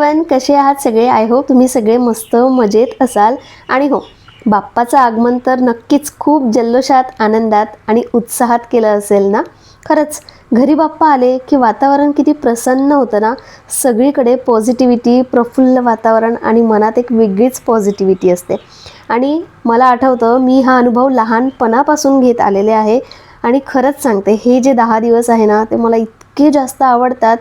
Everyone कसे आहात सगळे? आय होप तुम्ही सगळे मस्त मजेत असाल. आणि हो बाप्पाचं आगमन तर नक्कीच खूप जल्लोषात आनंदात आणि उत्साहात केलं असेल ना? खरंच घरी बाप्पा आले की वातावरण किती प्रसन्न होतं ना? सगळीकडे पॉझिटिव्हिटी प्रफुल्ल वातावरण आणि मनात एक वेगळीच पॉझिटिव्हिटी असते. आणि मला आठवतं मी हा अनुभव लहानपणापासून घेत आलेले आहे. आणि खरंच सांगते हे जे दहा दिवस आहे ना ते मला इतके जास्त आवडतात.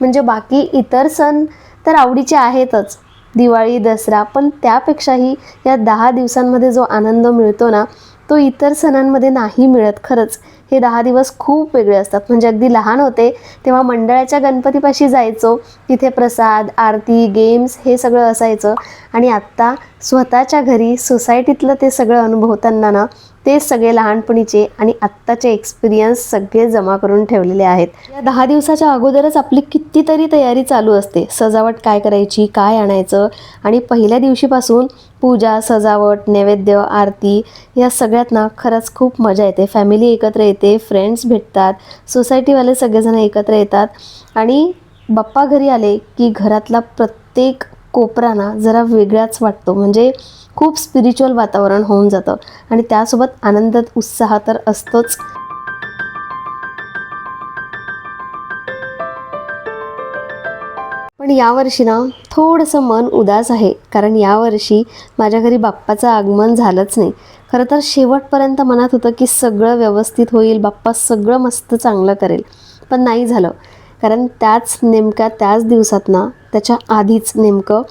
म्हणजे बाकी इतर सण तर आवडीचे आहेतच. दिवाळी दसरा पण त्यापेक्षाही या दहा दिवसांमध्ये जो आनंद मिळतो ना तो इतर सणांमध्ये नाही मिळत खरंच. हे दहा दिवस खूप वेगळे असतात. म्हणजे अगदी लहान होते तेव्हा मंडळाच्या गणपतीपाशी जायचो. तिथे प्रसाद आरती गेम्स हे सगळं असायचं. आणि आत्ता स्वतःच्या घरी सोसायटीतलं ते सगळं अनुभवताना ना ते सगळे लहानपणीचे आणि आत्ताचे एक्सपिरियन्स सगळे जमा करून ठेवलेले आहेत. या दहा दिवसाच्या अगोदरच आपली कितीतरी तयारी चालू असते. सजावट काय करायची काय आणायचं आणि पहिल्या दिवशीपासून पूजा सजावट नैवेद्य आरती या सगळ्यात ना खरंच खूप मजा येते. फॅमिली एकत्र येते फ्रेंड्स भेटतात सोसायटीवाले सगळेजण एकत्र येतात आणि बाप्पा घरी आले की घरातला प्रत्येक कोपरा ना जरा वेगळाच वाटतो. म्हणजे खूप स्पिरिच्युअल वातावरण होऊन जातं. आणि त्यासोबत आनंदात उत्साह तर असतोच. पण यावर्षी ना थोडंसं मन उदास आहे. कारण यावर्षी माझ्या घरी बाप्पाचं आगमन झालंच नाही. खरं तर शेवटपर्यंत मनात होतं की सगळं व्यवस्थित होईल बाप्पा सगळं मस्त चांगलं करेल. पण नाही झालं. कारण त्याच नेमक्या त्याच दिवसात ना त्याच्या आधीच नेमकं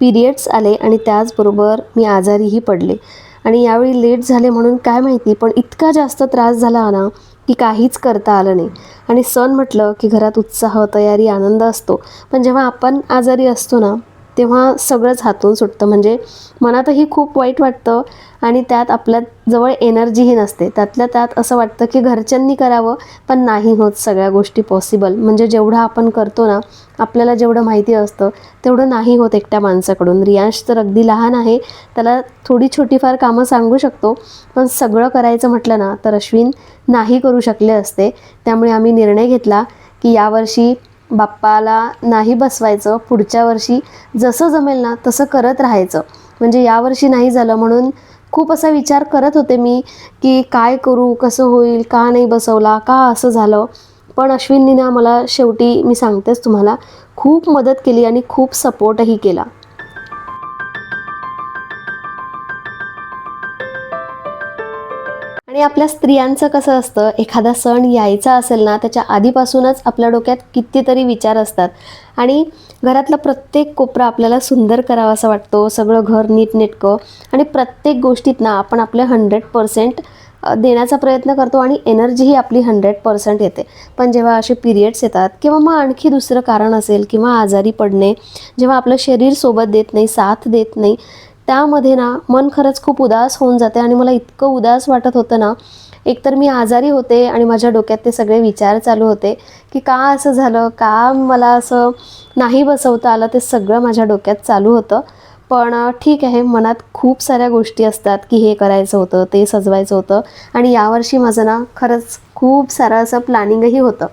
पिरियड्स आले आणि त्याचबरोबर मी आजारीही पडले. आणि यावेळी लेट झाले म्हणून काय माहिती पण इतका जास्त त्रास झाला ना की काहीच करता आलं नाही. आणि सण म्हटलं की घरात उत्साह तयारी आनंद असतो. पण जेव्हा आपण आजारी असतो ना तेव्हा सगळंच हातून सुटतं. म्हणजे मनातही खूप वाईट वाटतं आणि त्यात आपल्या जवळ एनर्जीही नसते. त्यातल्या त्यात असं वाटतं की घरच्यांनी करावं पण नाही होत सगळ्या गोष्टी पॉसिबल म्हणजे जेवढं आपण करतो ना आपल्याला जेवढं माहिती असतं तेवढं नाही होत एकट्या माणसाकडून. रियांश तर अगदी लहान आहे त्याला थोडी छोटीफार कामं सांगू शकतो पण सगळं करायचं म्हटलं ना तर अश्विन नाही करू शकले असते. त्यामुळे आम्ही निर्णय घेतला की यावर्षी बाप्पाला नाही बसवायचं पुढच्या वर्षी जसं जमेल ना तसं करत राहायचं. म्हणजे यावर्षी नाही झालं म्हणून खूप असा विचार करत होते मी की काय करू कसं होईल का नाही बसवला का असं झालं. पण अश्विननी ना मला शेवटी मी सांगतेच तुम्हाला खूप मदत केली आणि खूप सपोर्टही केला. आणि आपल्या स्त्रियांचं कसं असतं एखादा सण यायचा असेल ना त्याच्या आधीपासूनच आपल्या डोक्यात कितीतरी विचार असतात. आणि घरातला प्रत्येक कोपरा आपल्याला सुंदर करावा असा वाटतो सगळं घर नीटनेटकं. आणि प्रत्येक गोष्टीत ना आपण आपले हंड्रेड पर्सेंट देण्याचा प्रयत्न करतो आणि एनर्जीही आपली हंड्रेड पर्सेंट येते. पण जेव्हा असे पिरियड्स येतात किंवा मग आणखी दुसरं कारण असेल किंवा आजारी पडणे जेव्हा आपलं शरीर सोबत देत नाही साथ देत नाही त्यामध्ये ना मन खरंच खूप उदास होऊन जाते आणि मला इतकं उदास वाटत होतं ना एकतर मी आजारी होते आणि माझ्या डोक्यात ते सगळे विचार चालू होते की का असं झालं का मला असं नाही बसवता आलं ते सगळं माझ्या डोक्यात चालू होतं. पण ठीक आहे मनात खूप साऱ्या गोष्टी असतात की हे करायचं होतं ते सजवायचं होतं आणि यावर्षी माझं ना खरंच खूप सारं असं प्लॅनिंगही होतं.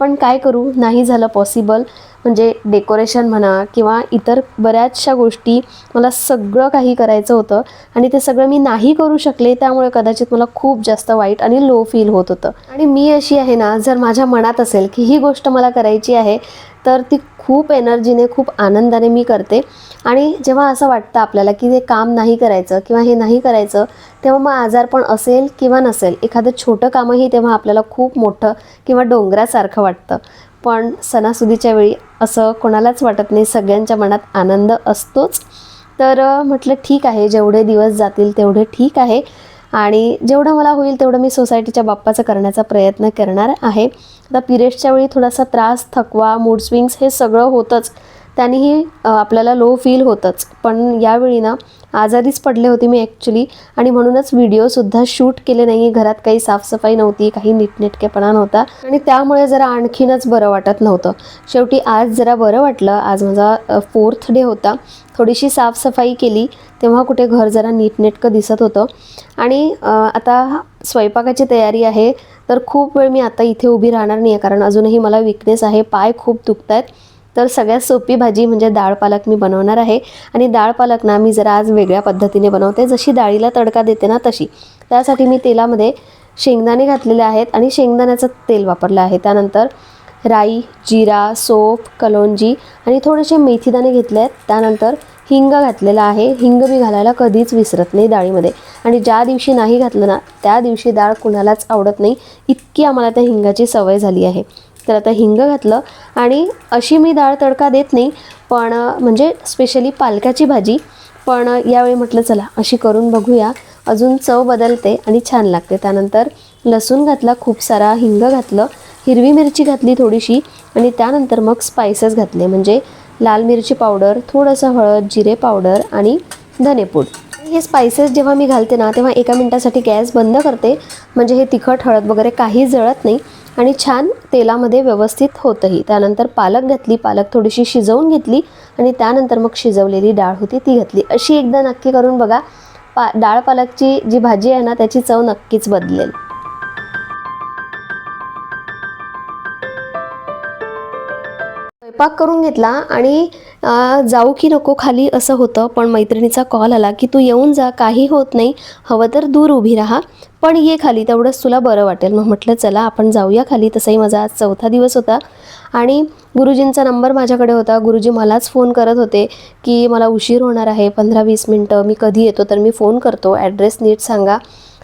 पण काय करू नाही झालं पॉसिबल म्हणजे डेकोरेशन म्हणा किंवा इतर बऱ्याचशा गोष्टी मला सगळं काही करायचं होतं आणि ते सगळं मी नाही करू शकले त्यामुळे कदाचित मला खूप जास्त वाईट आणि लो फील होत होतं. आणि मी अशी आहे ना जर माझ्या मनात असेल की ही गोष्ट मला करायची आहे तर ती खूप एनर्जीने खूप आनंदाने मी करते. आणि जेव्हा असं वाटतं आपल्याला की ते काम नाही करायचं किंवा हे नाही करायचं तेव्हा मग आजारपण असेल किंवा नसेल एखादं छोटं कामही तेव्हा आपल्याला खूप मोठं किंवा डोंगरासारखं वाटतं. पण सणासुदीच्या वेळी असं कोणालाच वाटत नाही. सगळ्यांच्या मनात आनंद असतोच. तर म्हटलं ठीक आहे. जेवढे दिवस जातील तेवढे ठीक आहे. आणि जेवढं मला होईल तेवढं मी सोसायटीच्या बाप्पाचं करण्याचा प्रयत्न करणार आहे. आता पिरियड्सच्या वेळी थोडासा त्रास थकवा मूड स्विंग्स हे सगळं होतंच. त्यानेही आपल्याला लो फील होतंच. पण यावेळी ना आजारीच पडले होते मी ॲक्च्युली आणि म्हणूनच व्हिडिओसुद्धा शूट केले नाही घरात काही साफसफाई नव्हती काही नीटनेटकेपणा नव्हता. आणि त्यामुळे जरा आणखीनच बरं वाटत नव्हतं. शेवटी आज जरा बरं वाटलं. आज माझा फोर्थ डे होता. थोडीशी साफसफाई केली. तेव्हा कुठे घर जरा नीटनेटकं दिसत होतं. आणि आता स्वयंपाकाची तयारी आहे. तर खूप वेळ मी आता इथे उभी राहणार नाही आहे कारण अजूनही मला विकनेस आहे. पाय खूप दुखत आहेत तर सगळ्यात सोपी भाजी म्हणजे डाळ पालक मी बनवणार आहे. आणि डाळ पालक ना मी जरा आज वेगळ्या पद्धतीने बनवते. जशी डाळीला तडका देते ना तशी. त्यासाठी मी तेलामध्ये शेंगदाणे घातलेले आहेत आणि शेंगदाण्याचं तेल वापरलं आहे. त्यानंतर राई जिरा सोप कलोंजी आणि थोडेसे मेथीदाणे घेतले आहेत. त्यानंतर हिंग घातलेला आहे. हिंग मी घालायला कधीच विसरत नाही डाळीमध्ये. आणि ज्या दिवशी नाही घातलं ना त्या दिवशी डाळ कुणालाच आवडत नाही. इतकी आम्हाला त्या हिंगाची सवय झाली आहे. तर आता हिंग घातलं आणि अशी मी डाळ तडका देत नाही पण म्हणजे स्पेशली पालकाची भाजी. पण यावेळी म्हटलं चला अशी करून बघूया. अजून चव बदलते आणि छान लागते. त्यानंतर लसूण घातला खूप सारा हिंग घातलं हिरवी मिरची घातली थोडीशी आणि त्यानंतर मग स्पायसेस घातले म्हणजे लाल मिरची पावडर थोडंसं हळद जिरे पावडर आणि धनेपूड हे स्पायसेस जेव्हा मी घालते ना तेव्हा एका मिनटासाठी गॅस बंद करते. म्हणजे हे तिखट हळद वगैरे काही जळत नाही. आणि छान तेलामध्ये व्यवस्थित होतंही. त्यानंतर पालक घातली पालक थोडीशी शिजवून घेतली आणि त्यानंतर मग शिजवलेली डाळ होती ती घातली. अशी एकदा नक्की करून बघा पा डाळ पालकची जी भाजी आहे ना त्याची चव नक्कीच बदलेल. स्वयंपाक करून घेतला आणि जाऊ की नको खाली असं होतं. पण मैत्रिणीचा कॉल आला की तू येऊन जा काही होत नाही. हवं तर दूर उभी राहा. पण ये खाली तेवढंच तुला बरं वाटेल. मग म्हटलं चला आपण जाऊया खाली. तसंही माझा आज चौथा दिवस होता. आणि गुरुजींचा नंबर माझ्याकडे होता. गुरुजी मलाच फोन करत होते की मला उशीर होणार आहे पंधरा वीस मिनटं. मी कधी येतो तर मी फोन करतो. ॲड्रेस नीट सांगा.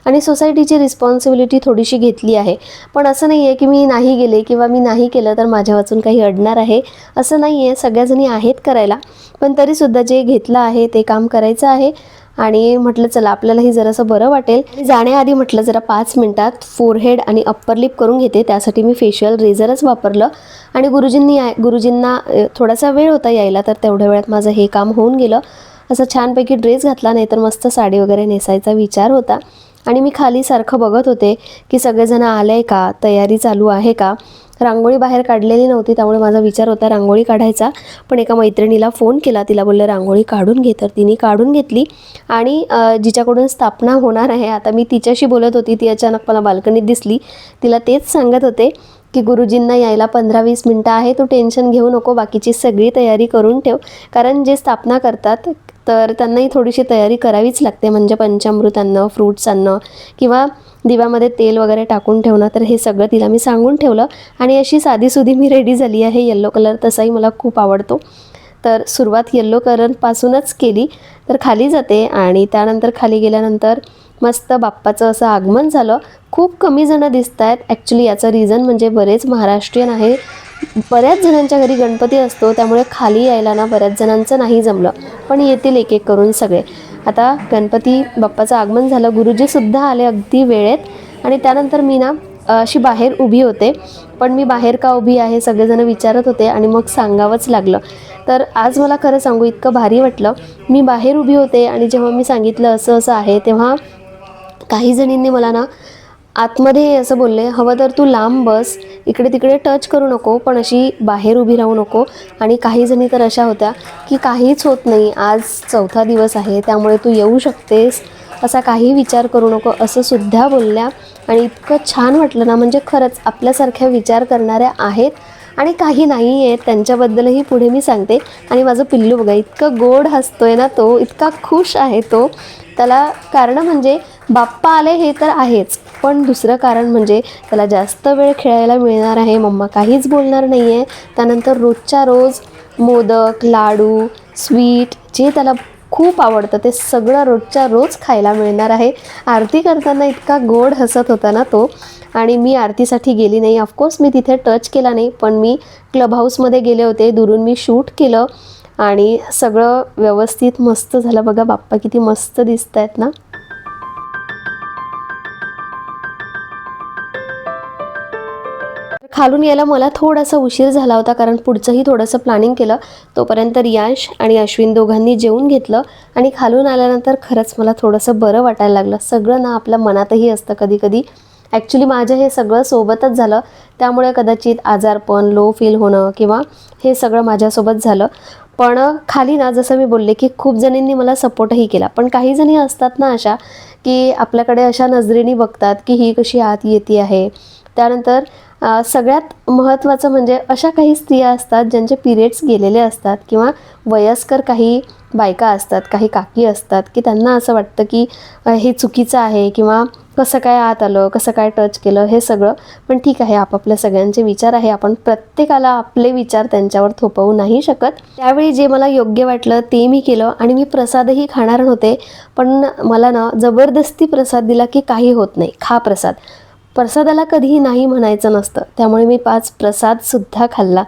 आणि सोसायटीची रिस्पॉन्सिबिलिटी थोडीशी घेतली आहे. पण असं नाही आहे की मी नाही गेले किंवा मी नाही केलं तर माझ्या वाचून काही अडणार आहे. असं नाही आहे सगळ्याजणी आहेत करायला. पण तरीसुद्धा जे घेतलं आहे ते काम करायचं आहे. आणि म्हटलं चला आपल्यालाही जरासं बरं वाटेल. जाण्याआधी म्हटलं जरा पाच मिनटात फोरहेड आणि अप्पर लिप करून घेते. त्यासाठी मी फेशियल रेझरच वापरलं. आणि गुरुजींनी गुरुजींना थोडासा वेळ होता यायला तर तेवढ्या वेळात माझं हे काम होऊन गेलं. असं छानपैकी ड्रेस घातला नाही तर मस्त साडी वगैरे नेसायचा विचार होता. आणि मी खाली सारखं बघत होते की सगळेजण आले आहे का? तयारी चालू आहे का? रांगोळी बाहेर काढलेली नव्हती त्यामुळे माझा विचार होता रांगोळी काढायचा. पण एका मैत्रिणीला फोन केला तिला बोललं रांगोळी काढून घे. तर तिने काढून घेतली आणि जिच्याकडून स्थापना होणार आहे आता मी तिच्याशी बोलत होती ती अचानक मला बाल्कनीत दिसली. तिला तेच सांगत होते की गुरुजींना यायला पंधरा वीस मिनटं आहे तू टेन्शन घेऊ नको बाकीची सगळी तयारी करून ठेव. कारण जे स्थापना करतात तर त्यांनाही थोडीशी तयारी करावीच लागते. म्हणजे पंचामृत आणणं फ्रूट्स आणणं किंवा दिव्यामध्ये तेल वगैरे टाकून ठेवणं तर हे सगळं तिला मी सांगून ठेवलं. आणि अशी साधीसुधी मी रेडी झाली आहे. येल्लो कलर तसाही मला खूप आवडतो. तर सुरुवात येल्लो कलरपासूनच केली तर खाली जाते आणि त्यानंतर खाली गेल्यानंतर मस्त बाप्पाचं असं आगमन झालं. खूप कमी जणं दिसत आहेत ॲक्च्युली याचं रिझन म्हणजे बरेच महाराष्ट्रीयन आहे बऱ्याच जणांच्या घरी गणपती असतो त्यामुळे खाली यायला ना बऱ्याच जणांचं नाही जमलं. पण येतील एक एक करून सगळे. आता गणपती बाप्पाचं आगमन झालं गुरुजीसुद्धा आले अगदी वेळेत. आणि त्यानंतर मी ना अशी बाहेर उभी होते. पण मी बाहेर का उभी आहे सगळेजण विचारत होते आणि मग सांगावंच लागलं. तर आज मला खरं सांगू इतकं भारी वाटलं. मी बाहेर उभी होते आणि जेव्हा मी सांगितलं असं असं आहे तेव्हा काही जणींनी मला ना आतमध्ये असं बोलले हवं तर तू लांब बस इकडे तिकडे टच करू नको पण अशी बाहेर उभी राहू नको. आणि काही जणी तर अशा होत्या की काहीच होत नाही आज चौथा दिवस आहे त्यामुळे तू येऊ शकतेस असा काही विचार करू नको असं सुद्धा बोलल्या. आणि इतकं छान वाटलं ना म्हणजे खरंच आपल्यासारख्या विचार करणाऱ्या आहेत आणि काही नाही आहेत त्यांच्याबद्दलही पुढे मी सांगते. आणि माझं पिल्लू बघा इतकं गोड हसतोय ना तो इतका खुश आहे तो. त्याला कारण म्हणजे बाप्पा आले हे तर आहेच पण दुसरं कारण म्हणजे त्याला जास्त वेळ खेळायला मिळणार आहे. मम्मा काहीच बोलणार नाही आहे त्यानंतर रोजच्या रोज मोदक लाडू स्वीट जे त्याला खूप आवडतं ते सगळं रोजच्या रोज खायला मिळणार आहे. आरती करताना इतका गोड हसत होता ना तो. आणि मी आरतीसाठी गेली नाही. ऑफकोर्स मी तिथे टच केला नाही. पण मी क्लब हाऊसमध्ये गेले होते. दुरून मी शूट केलं. आणि सगळं व्यवस्थित मस्त झालं. बघा बाप्पा किती मस्त दिसत आहेत ना. खालून यायला मला थोडासा उशीर झाला होता कारण पुढचंही थोडंसं प्लॅनिंग केलं. तोपर्यंत रियांश आणि अश्विन दोघांनी जेवून घेतलं आणि खालून आल्यानंतर खरंच मला थोडंसं बरं वाटायला लागलं. सगळं ना आपल्या मनातही असतं कधी कधी ॲक्च्युली माझं हे सगळं सोबतच झालं. त्यामुळे कदाचित आजारपण लो फील होणं किंवा हे सगळं माझ्यासोबत झालं. पण खाली ना जसं मी बोलले की खूप जणींनी मला सपोर्टही केला. पण काही जणी असतात ना अशा की आपल्याकडे अशा नजरेने बघतात की ही कशी आत येते आहे. त्यानंतर सगळ्यात महत्त्वाचं म्हणजे अशा काही स्त्रिया असतात ज्यांचे पिरियड्स गेलेले असतात किंवा वयस्कर काही बायका असतात काही काकी असतात की त्यांना असं वाटतं की हे चुकीचं आहे किंवा कसं काय आत आलं कसं काय टच केलं हे सगळं. पण ठीक आहे आपापल्या सगळ्यांचे विचार आहे. आपण प्रत्येकाला आपले विचार त्यांच्यावर थोपवू नाही शकत. त्यावेळी जे मला योग्य वाटलं ते मी केलं आणि मी प्रसादही खाणार नव्हते. पण मला ना जबरदस्ती प्रसाद दिला की काही होत नाही. खा प्रसाद. प्रसादाला कधीही नाही म्हणायचं नसतं. त्यामुळे मी पाच प्रसादसुद्धा खाल्ला.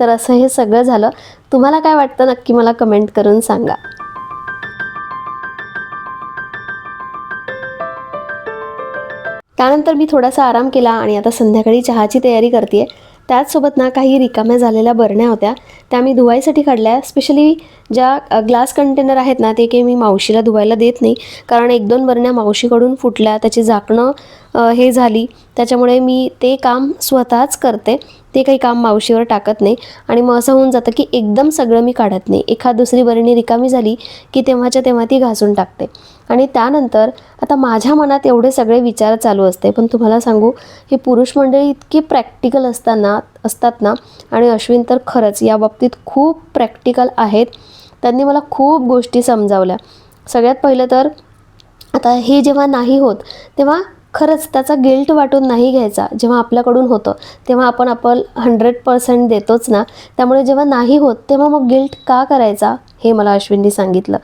तर असं हे सगळं झालं. तुम्हाला काय वाटतं? नक्की मला कमेंट करून सांगा. त्यानंतर मी थोडासा आराम केला आणि आता संध्याकाळी चहाची तयारी करते त्याचसोबत ना काही रिकाम्या झालेल्या बरण्या होत्या. त्या मी धुवायसाठी काढल्या. स्पेशली ज्या ग्लास कंटेनर आहेत ना ते काही मी मावशीला धुवायला देत नाही. कारण एक दोन बरण्या मावशीकडून फुटल्या त्याची झाकणं हे झाली. त्याच्यामुळे मी ते काम स्वतःच करते. ते काही काम मावशीवर टाकत नाही. आणि मग असं होऊन जातं की एकदम सगळं मी काढत नाही. एखाद दुसरी बरणी रिकामी झाली की तेव्हाच्या तेव्हा ती घासून टाकते. आणि त्यानंतर आता माझ्या मनात एवढे सगळे विचार चालू असते. पण तुम्हाला सांगू हे पुरुष मंडळी इतकी प्रॅक्टिकल असताना असतात ना आणि अश्विन तर खरंच या बाबतीत खूप प्रॅक्टिकल आहेत. त्यांनी मला खूप गोष्टी समजावल्या. सगळ्यात पहिलं तर आता हे जेव्हा नाही होत तेव्हा खरंच त्याचा गिल्ट वाटून नाही घ्यायचा जेव्हा आपल्याकडून होतं तेव्हा आपण आपण हंड्रेड पर्सेंट देतोच ना. त्यामुळे जेव्हा नाही होत तेव्हा मग गिल्ट का करायचा? हे मला अश्विननी सांगितलं.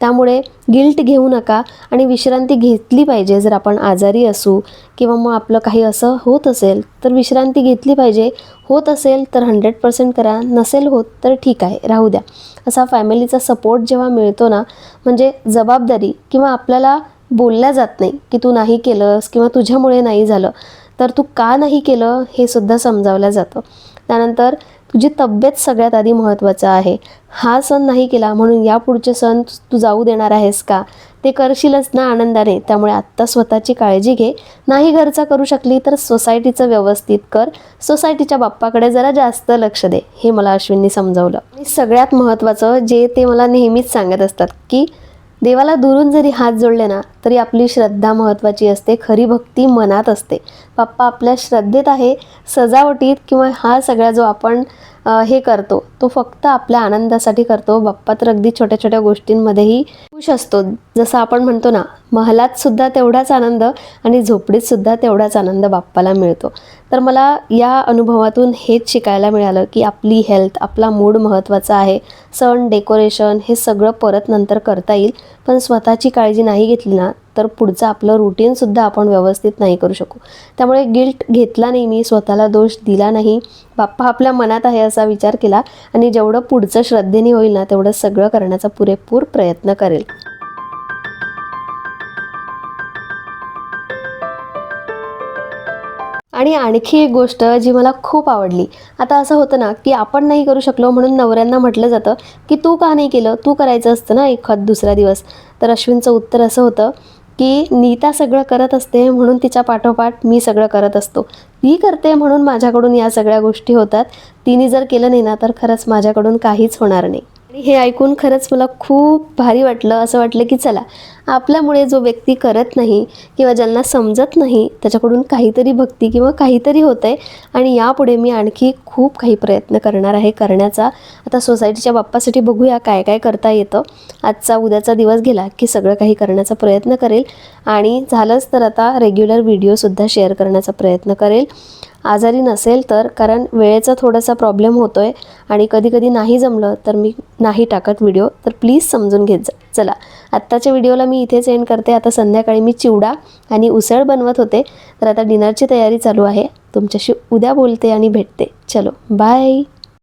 त्यामुळे गिल्ट घेऊ नका आणि विश्रांती घेतली पाहिजे जर आपण आजारी असू किंवा मग आपलं काही असं होत असेल तर विश्रांती घेतली पाहिजे. होत असेल तर हंड्रेड पर्सेंट करा नसेल होत तर ठीक आहे राहू द्या. असा फॅमिलीचा सपोर्ट जेव्हा मिळतो ना म्हणजे जबाबदारी किंवा आपल्याला बोलल्या जात नाही की तू नाही केलंस किंवा तुझ्यामुळे नाही झालं तर तू का नाही केलं हे सुद्धा समजावलं जातं. त्यानंतर तुझी तब्येत सगळ्यात आधी महत्त्वाचं आहे. हा सण नाही केला म्हणून यापुढचे सण तू जाऊ देणार आहेस का? ते करशीलच ना आनंदाने. त्यामुळे आत्ता स्वतःची काळजी घे. नाही घरचा करू शकली तर सोसायटीचं व्यवस्थित कर. सोसायटीच्या बाप्पाकडे जरा जास्त लक्ष दे हे मला अश्विननी समजावलं. आणि सगळ्यात महत्त्वाचं जे ते मला नेहमीच सांगत असतात की देवाला दुरून जरी हात जोडले ना तरी आपली श्रद्धा महत्त्वाची असते खरी भक्ती मनात असते. बाप्पा आपल्या श्रद्धेत आहे सजावटीत किंवा हा सगळा जो आपण हे करतो तो फक्त आपल्या आनंदासाठी करतो. बाप्पा तर अगदी छोट्या छोट्या गोष्टींमध्येही खुश असतो. जसं आपण म्हणतो ना महलात सुद्धा तेवढाच आनंद आणि झोपडीत सुद्धा तेवढाच आनंद बाप्पाला मिळतो. तर मला या अनुभवातून हेच शिकायला मिळालं की आपली हेल्थ आपला मूड महत्त्वाचा आहे. सण डेकोरेशन हे सगळं परत नंतर करता येईल. पण स्वतःची काळजी नाही घेतली ना तर पुढचं आपलं रुटीनसुद्धा आपण व्यवस्थित नाही करू शकू. त्यामुळे गिल्ट घेतला नाही मी स्वतःला दोष दिला नाही. बाप्पा आपल्या मनात आहे असा विचार केला आणि जेवढं पुढचं श्रद्धेने होईल ना तेवढं सगळं करण्याचा पुरेपूर प्रयत्न करेल. आणि आणखी एक गोष्ट जी मला खूप आवडली. आता असं होतं ना की आपण नाही करू शकलो म्हणून नवऱ्यांना म्हटलं जातं की तू का नाही केलं? तू करायचं असतं ना एखाद दुसरा दिवस. तर अश्विनचं उत्तर असं होतं की नीता सगळं करत असते म्हणून तिच्या पाठोपाठ मी सगळं करत असतो. ती करते म्हणून माझ्याकडून या सगळ्या गोष्टी होतात. तिने जर केलं नाही ना तर खरंच माझ्याकडून काहीच होणार नाही. आणि हे ऐकून खरंच मला खूप भारी वाटलं असं वाटलं की चला आपल्यामुळे जो व्यक्ती करत नाही किंवा ज्यांना समजत नाही त्याच्याकडून काहीतरी भक्ती किंवा काहीतरी होतं आहे आणि यापुढे मी आणखी खूप काही प्रयत्न करणार आहे करण्याचा. आता सोसायटीच्या बाप्पासाठी बघूया काय काय करता येतं. आजचा उद्याचा दिवस गेला की सगळं काही करण्याचा प्रयत्न करेल आणि झालंच तर आता रेग्युलर व्हिडिओसुद्धा शेअर करण्याचा प्रयत्न करेल. आजारी नसेल तर कारण वेळेचा थोडासा प्रॉब्लेम होतो आहे आणि कधीकधी नाही जमलं तर मी नाही टाकत व्हिडिओ तर प्लीज समजून घेत जा. चला आत्ताच्या व्हिडिओला मी इथेच एंड करते. आता संध्याकाळी मी चिवडा आणि उसळ बनवत होते. तर आता डिनरची तयारी चालू आहे. तुमच्याशी उद्या बोलते आणि भेटते. चलो बाय